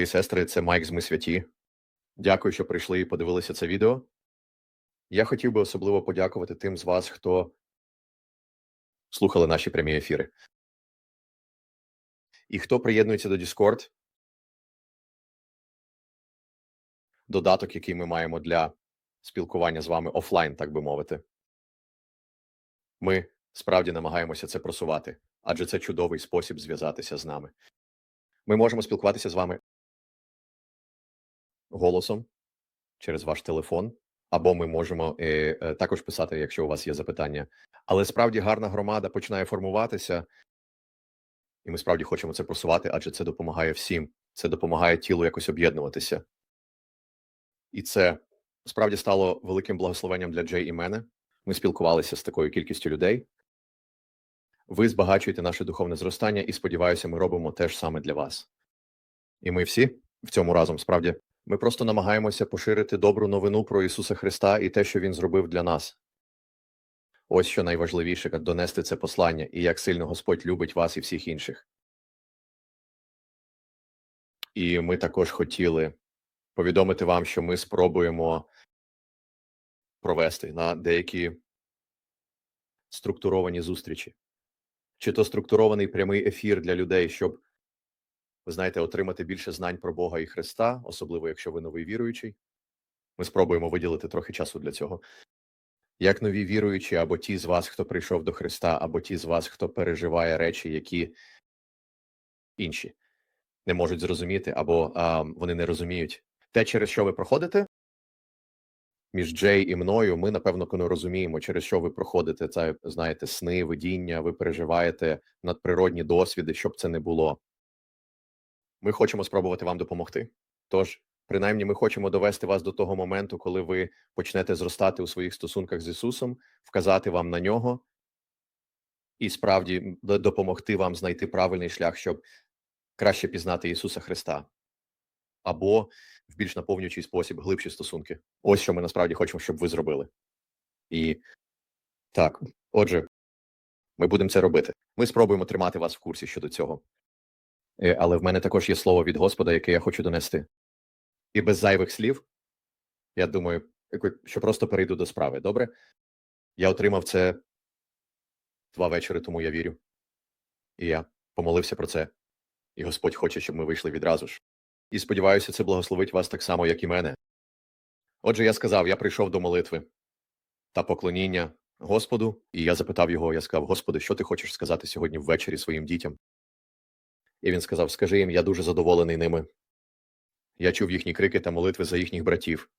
Брати і сестри, це Майк з Ми Святі. Дякую, що прийшли і подивилися це відео. Я хотів би особливо подякувати тим з вас, хто слухали наші прямі ефіри. І хто приєднується до Discord, додаток, який ми маємо для спілкування з вами офлайн, так би мовити. Ми справді намагаємося це просувати, адже це чудовий спосіб зв'язатися з нами. Ми можемо спілкуватися з вами голосом через ваш телефон, або ми можемо е, е, також писати, якщо у вас є запитання. Але справді гарна громада починає формуватися, і ми справді хочемо це просувати, адже це допомагає всім. Це допомагає тілу якось об'єднуватися. І це справді стало великим благословенням для Джей і мене. Ми спілкувалися з такою кількістю людей. Ви збагачуєте наше духовне зростання, і сподіваюся, ми робимо те ж саме для вас. І ми всі в цьому разом справді ми просто намагаємося поширити добру новину про Ісуса Христа і те, що Він зробив для нас. Ось що найважливіше донести це послання і як сильно Господь любить вас і всіх інших. І ми також хотіли повідомити вам, що ми спробуємо провести на деякі структуровані зустрічі, чи то структурований прямий ефір для людей, щоб ви знаєте, отримати більше знань про Бога і Христа, особливо якщо ви новий віруючий. Ми спробуємо виділити трохи часу для цього. Як нові віруючі, або ті з вас, хто прийшов до Христа, або ті з вас, хто переживає речі, які інші не можуть зрозуміти, або а, вони не розуміють. Те, через що ви проходите, між Джей і мною, ми, напевно, коли розуміємо, через що ви проходите. Це, знаєте, сни, видіння, ви переживаєте надприродні досвіди, щоб це не було. Ми хочемо спробувати вам допомогти. Тож, принаймні, ми хочемо довести вас до того моменту, коли ви почнете зростати у своїх стосунках з Ісусом, вказати вам на нього і справді допомогти вам знайти правильний шлях, щоб краще пізнати Ісуса Христа, або в більш наповнюючий спосіб глибші стосунки. Ось що ми насправді хочемо, щоб ви зробили. І так, отже, ми будемо це робити. Ми спробуємо тримати вас в курсі щодо цього. Е, але в мене також є слово від Господа, яке я хочу донести. І без зайвих слів, я думаю, що просто перейду до справи. Добре? Я отримав це два вечори тому, я вірю. І я помолився про це. І Господь хоче, щоб ми вийшли відразу ж. І сподіваюся, це благословить вас так само, як і мене. Отже, я сказав: я прийшов до молитви та поклоніння Господу, і я запитав його: я сказав: Господи, що ти хочеш сказати сьогодні ввечері своїм дітям? І він сказав: Скажи їм, я дуже задоволений ними. Я чув їхні крики та молитви за їхніх братів.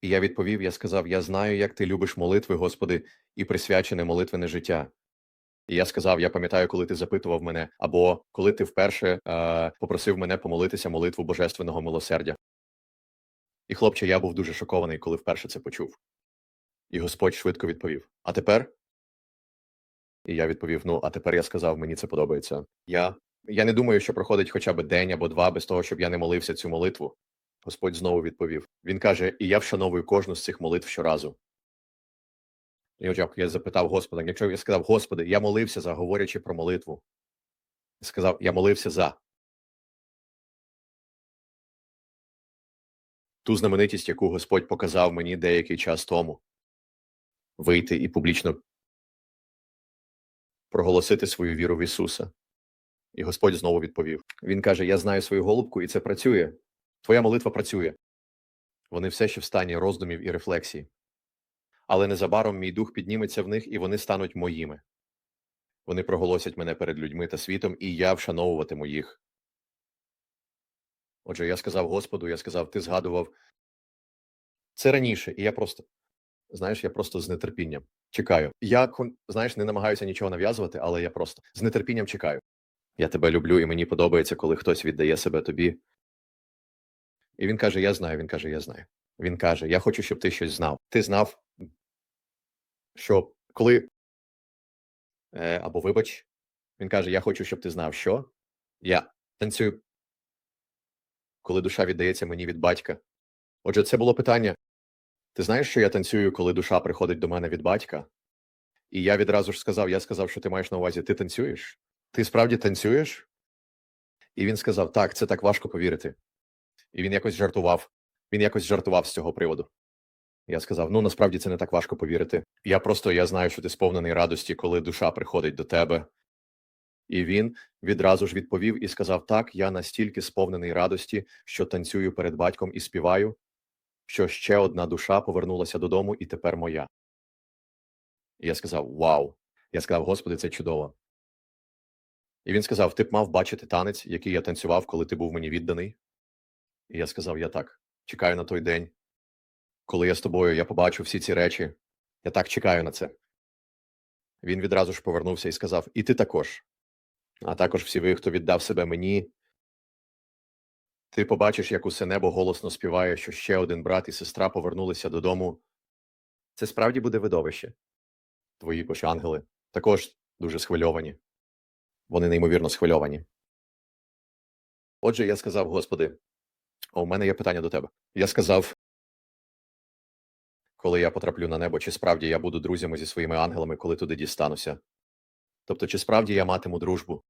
І я відповів: я сказав: Я знаю, як ти любиш молитви, Господи, і присвячене молитвене життя. І я сказав: Я пам'ятаю, коли ти запитував мене, або коли ти вперше е, попросив мене помолитися молитву Божественного милосердя. І, хлопче, я був дуже шокований, коли вперше це почув. І Господь швидко відповів: А тепер і я відповів: Ну, а тепер я сказав, мені це подобається. Я я не думаю, що проходить хоча б день або два без того, щоб я не молився цю молитву. Господь знову відповів. Він каже: І я вшановую кожну з цих молитв щоразу. І от я запитав Господа, якщо я сказав, Господи, я молився за, говорячи про молитву. Я сказав, я молився за. Ту знаменитість, яку Господь показав мені деякий час тому, вийти і публічно проголосити свою віру в Ісуса. І Господь знову відповів: Він каже: Я знаю свою голубку, і це працює. Твоя молитва працює. Вони все ще в стані роздумів і рефлексії. Але незабаром мій дух підніметься в них, і вони стануть моїми. Вони проголосять мене перед людьми та світом, і я вшановуватиму їх. Отже, я сказав Господу, я сказав, ти згадував це раніше, і я просто знаєш, я просто з нетерпінням чекаю. Я знаєш, не намагаюся нічого нав'язувати, але я просто з нетерпінням чекаю. Я тебе люблю, і мені подобається, коли хтось віддає себе тобі. І він каже: Я знаю. Він каже, я знаю. Він каже: Я хочу, щоб ти щось знав. Ти знав, що коли е, або вибач, він каже: Я хочу, щоб ти знав, що я танцюю, коли душа віддається мені від батька. Отже, це було питання, ти знаєш, що я танцюю, коли душа приходить до мене від батька? І я відразу ж сказав: я сказав, що ти маєш на увазі, ти танцюєш? Ти справді танцюєш? І він сказав: Так, це так важко повірити. І він якось жартував. Він якось жартував з цього приводу. Я сказав: ну насправді це не так важко повірити. Я просто я знаю, що ти сповнений радості, коли душа приходить до тебе. І він відразу ж відповів і сказав: Так, я настільки сповнений радості, що танцюю перед батьком і співаю, що ще одна душа повернулася додому і тепер моя. І я сказав: Вау! Я сказав, Господи, це чудово. І він сказав: Ти б мав бачити танець, який я танцював, коли ти був мені відданий. І я сказав: Я так, чекаю на той день. Коли я з тобою, я побачу всі ці речі. Я так чекаю на це. Він відразу ж повернувся і сказав: І ти також, а також всі ви, хто віддав себе мені. Ти побачиш, як усе небо голосно співає, що ще один брат і сестра повернулися додому. Це справді буде видовище. Твої поші ангели також дуже схвильовані. Вони неймовірно схвильовані. Отже, я сказав, Господи, о, у мене є питання до тебе. Я сказав, коли я потраплю на небо, чи справді я буду друзями зі своїми ангелами, коли туди дістануся? Тобто, чи справді я матиму дружбу?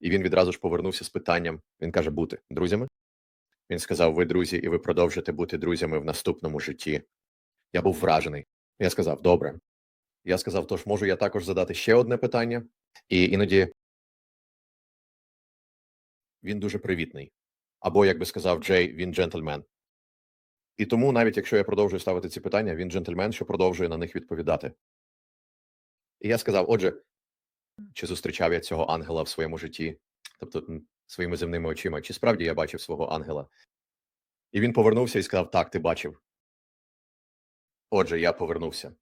І він відразу ж повернувся з питанням. Він каже: бути друзями. Він сказав: Ви друзі, і ви продовжите бути друзями в наступному житті. Я був вражений. Я сказав: Добре. Я сказав: Тож можу я також задати ще одне питання, і іноді він дуже привітний. Або, як би сказав Джей, він джентльмен. І тому, навіть якщо я продовжую ставити ці питання, він джентльмен, що продовжує на них відповідати. І я сказав: Отже, чи зустрічав я цього ангела в своєму житті, тобто своїми земними очима, чи справді я бачив свого ангела? І він повернувся і сказав: Так, ти бачив. Отже, я повернувся.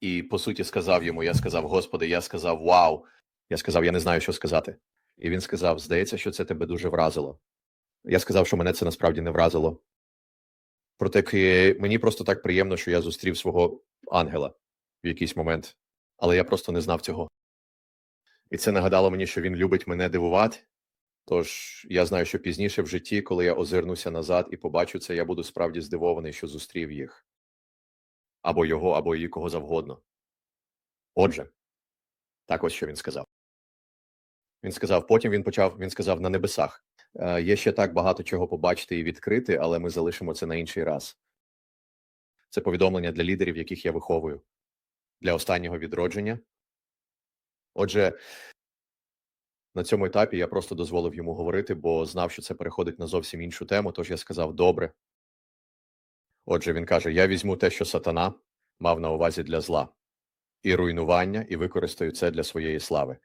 І по суті сказав йому: Я сказав, Господи, я сказав Вау! Я сказав, я не знаю, що сказати. І він сказав: Здається, що це тебе дуже вразило. Я сказав, що мене це насправді не вразило. Проте мені просто так приємно, що я зустрів свого ангела в якийсь момент, але я просто не знав цього. І це нагадало мені, що він любить мене дивувати. Тож я знаю, що пізніше в житті, коли я озирнуся назад і побачу це, я буду справді здивований, що зустрів їх або його, або її кого завгодно. Отже, так ось що він сказав. Він сказав, потім він почав, він сказав на небесах. Е, є ще так багато чого побачити і відкрити, але ми залишимо це на інший раз. Це повідомлення для лідерів, яких я виховую, для останнього відродження. Отже, на цьому етапі я просто дозволив йому говорити, бо знав, що це переходить на зовсім іншу тему, тож я сказав добре. Отже, він каже: Я візьму те, що сатана мав на увазі для зла, і руйнування, і використаю це для своєї слави.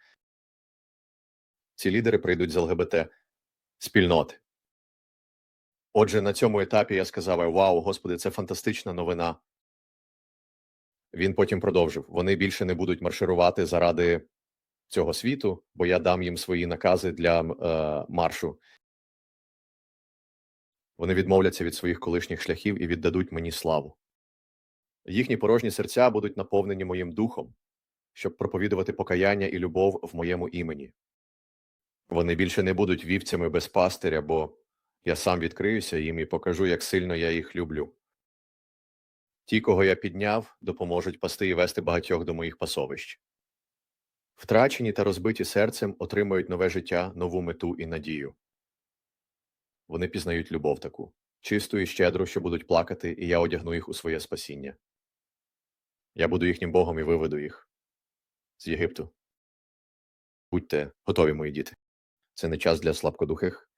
Ці лідери прийдуть з ЛГБТ спільноти. Отже, на цьому етапі я сказав: Вау, господи, це фантастична новина. Він потім продовжив: вони більше не будуть марширувати заради цього світу, бо я дам їм свої накази для е, маршу. Вони відмовляться від своїх колишніх шляхів і віддадуть мені славу. Їхні порожні серця будуть наповнені моїм духом, щоб проповідувати покаяння і любов в моєму імені. Вони більше не будуть вівцями без пастиря, бо я сам відкриюся їм і покажу, як сильно я їх люблю. Ті, кого я підняв, допоможуть пасти і вести багатьох до моїх пасовищ. Втрачені та розбиті серцем отримують нове життя, нову мету і надію. Вони пізнають любов таку, чисту і щедру, що будуть плакати, і я одягну їх у своє спасіння. Я буду їхнім Богом і виведу їх з Єгипту. Будьте готові, мої діти. Це не час для слабкодухих.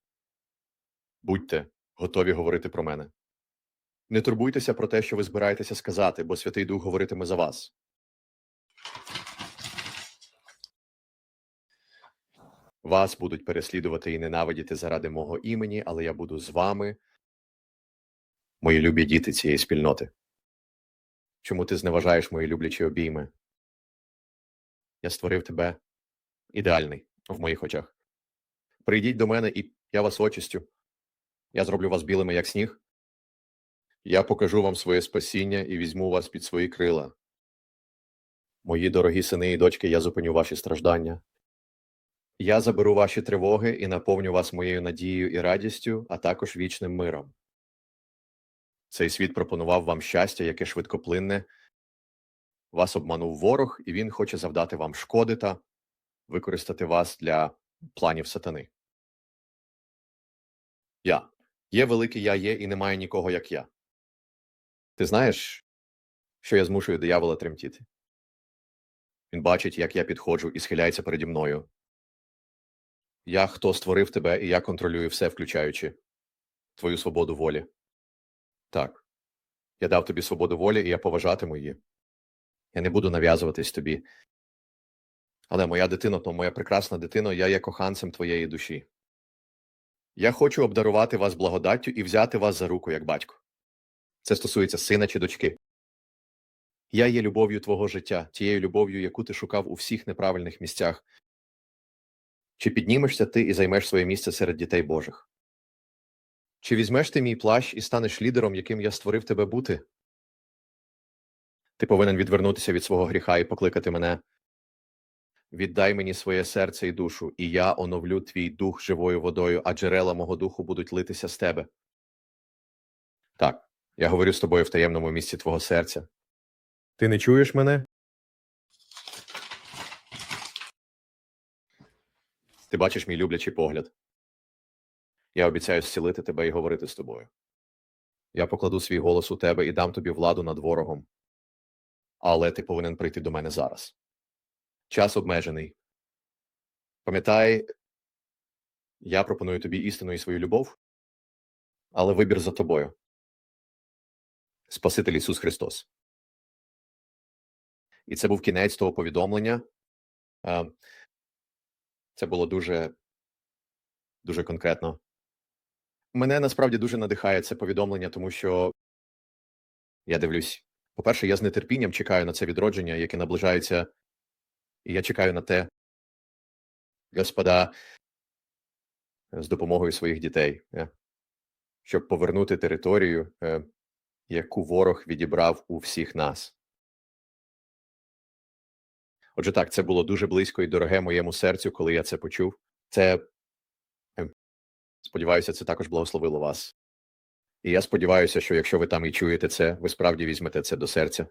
Будьте готові говорити про мене. Не турбуйтеся про те, що ви збираєтеся сказати, бо Святий Дух говоритиме за вас. Вас будуть переслідувати і ненавидіти заради мого імені, але я буду з вами, мої любі діти цієї спільноти. Чому ти зневажаєш мої люблячі обійми? Я створив тебе ідеальний в моїх очах. Прийдіть до мене, і я вас очистю. Я зроблю вас білими, як сніг. Я покажу вам своє спасіння і візьму вас під свої крила. Мої дорогі сини і дочки, я зупиню ваші страждання. Я заберу ваші тривоги і наповню вас моєю надією і радістю, а також вічним миром. Цей світ пропонував вам щастя, яке швидкоплинне. Вас обманув ворог, і він хоче завдати вам шкоди та використати вас для планів сатани. Я. Є великий я є, і немає нікого, як я. Ти знаєш, що я змушую диявола тремтіти? Він бачить, як я підходжу і схиляється переді мною. Я хто створив тебе, і я контролюю все, включаючи твою свободу волі. Так. Я дав тобі свободу волі, і я поважатиму її. Я не буду нав'язуватись тобі. Але моя дитино, то моя прекрасна дитино, я є коханцем твоєї душі. Я хочу обдарувати вас благодаттю і взяти вас за руку як батько. Це стосується сина чи дочки. Я є любов'ю твого життя, тією любов'ю, яку ти шукав у всіх неправильних місцях. Чи піднімешся ти і займеш своє місце серед дітей Божих? Чи візьмеш ти мій плащ і станеш лідером, яким я створив тебе бути? Ти повинен відвернутися від свого гріха і покликати мене. Віддай мені своє серце і душу, і я оновлю твій дух живою водою, а джерела мого духу будуть литися з тебе. Так, я говорю з тобою в таємному місці твого серця. Ти не чуєш мене? Ти бачиш мій люблячий погляд. Я обіцяю зцілити тебе і говорити з тобою. Я покладу свій голос у тебе і дам тобі владу над ворогом. Але ти повинен прийти до мене зараз. Час обмежений. Пам'ятай, я пропоную тобі істину і свою любов, але вибір за тобою. Спаситель Ісус Христос. І це був кінець того повідомлення. Це було дуже, дуже конкретно. Мене насправді дуже надихає це повідомлення, тому що я дивлюсь. По-перше, я з нетерпінням чекаю на це відродження, яке наближається, і я чекаю на те, Господа, з допомогою своїх дітей, е, щоб повернути територію, е, яку ворог відібрав у всіх нас. Отже, так, це було дуже близько і дороге моєму серцю, коли я це почув. Це е, сподіваюся, це також благословило вас. І я сподіваюся, що якщо ви там і чуєте це, ви справді візьмете це до серця.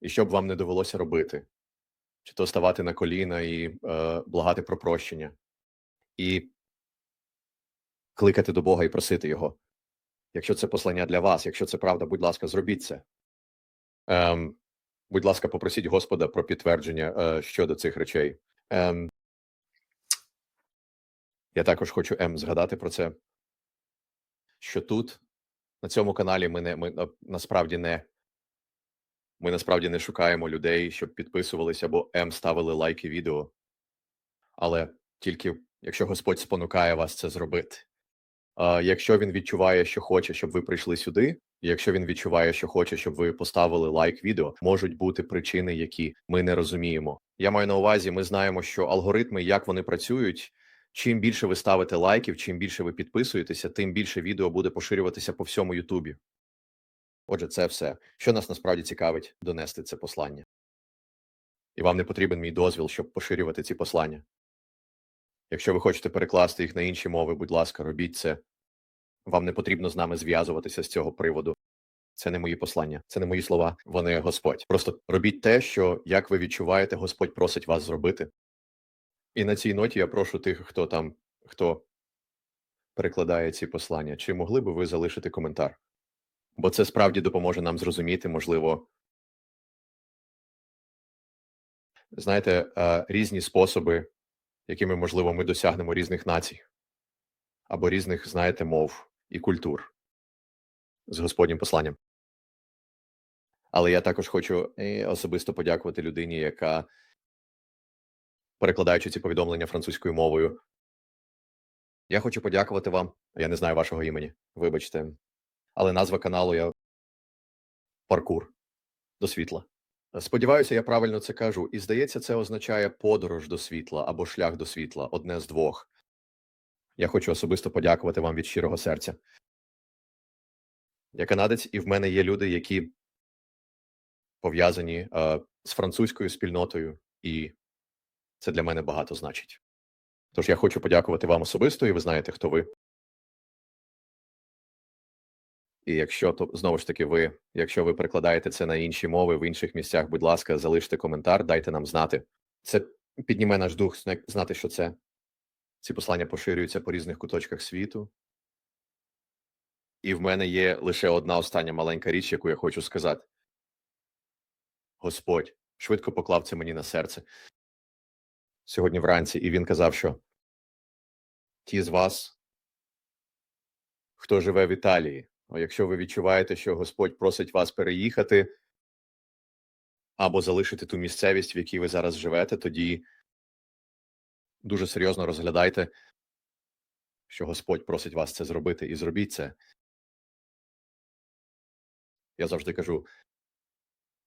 І щоб вам не довелося робити, чи то ставати на коліна і е, благати про прощення, і кликати до Бога і просити Його. Якщо це послання для вас, якщо це правда, будь ласка, зробіть це. Ем, будь ласка, попросіть Господа про підтвердження е, щодо цих речей. Ем, я також хочу Ем згадати про це, що тут, на цьому каналі, ми не ми насправді не ми насправді не шукаємо людей, щоб підписувалися або М ставили лайки відео. Але тільки якщо Господь спонукає вас це зробити. Якщо він відчуває, що хоче, щоб ви прийшли сюди, якщо він відчуває, що хоче, щоб ви поставили лайк відео, можуть бути причини, які ми не розуміємо. Я маю на увазі, ми знаємо, що алгоритми, як вони працюють. Чим більше ви ставите лайків, чим більше ви підписуєтеся, тим більше відео буде поширюватися по всьому Ютубі. Отже, це все, що нас насправді цікавить, донести це послання. І вам не потрібен мій дозвіл, щоб поширювати ці послання. Якщо ви хочете перекласти їх на інші мови, будь ласка, робіть це. Вам не потрібно з нами зв'язуватися з цього приводу. Це не мої послання, це не мої слова, вони Господь. Просто робіть те, що, як ви відчуваєте, Господь просить вас зробити. І на цій ноті я прошу тих, хто там, хто перекладає ці послання, чи могли би ви залишити коментар? Бо це справді допоможе нам зрозуміти, можливо, знаєте, е, різні способи, якими, можливо, ми досягнемо різних націй або різних, знаєте, мов і культур з Господнім посланням. Але я також хочу е, особисто подякувати людині, яка, перекладаючи ці повідомлення французькою мовою, я хочу подякувати вам. Я не знаю вашого імені, вибачте, але назва каналу я паркур до світла. Сподіваюся, я правильно це кажу, і здається, це означає подорож до світла або шлях до світла, одне з двох. Я хочу особисто подякувати вам від щирого серця. Я канадець, і в мене є люди, які пов'язані е, з французькою спільнотою, і це для мене багато значить. Тож я хочу подякувати вам особисто, і ви знаєте, хто ви. І якщо то знову ж таки ви, якщо ви перекладаєте це на інші мови в інших місцях, будь ласка, залиште коментар, дайте нам знати. Це підніме наш дух знати, що це Ці послання поширюються по різних куточках світу. І в мене є лише одна остання маленька річ, яку я хочу сказати. Господь швидко поклав це мені на серце сьогодні вранці, і він казав, що ті з вас, хто живе в Італії, якщо ви відчуваєте, що Господь просить вас переїхати або залишити ту місцевість, в якій ви зараз живете, тоді дуже серйозно розглядайте, що Господь просить вас це зробити, і зробіть це. Я завжди кажу: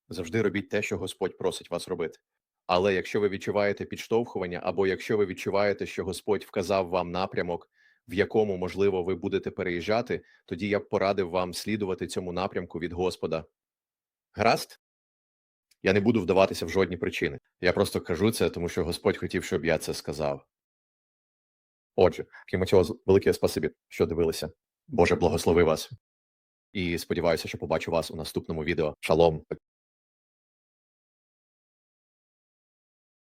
завжди робіть те, що Господь просить вас робити. Але якщо ви відчуваєте підштовхування, або якщо ви відчуваєте, що Господь вказав вам напрямок, в якому, можливо, ви будете переїжджати, тоді я б порадив вам слідувати цьому напрямку від Господа. Гаразд? Я не буду вдаватися в жодні причини. Я просто кажу це, тому що Господь хотів, щоб я це сказав. Отже, Кіматіоз, велике спасибі, що дивилися. Боже, благослови вас. І сподіваюся, що побачу вас у наступному відео. Шалом.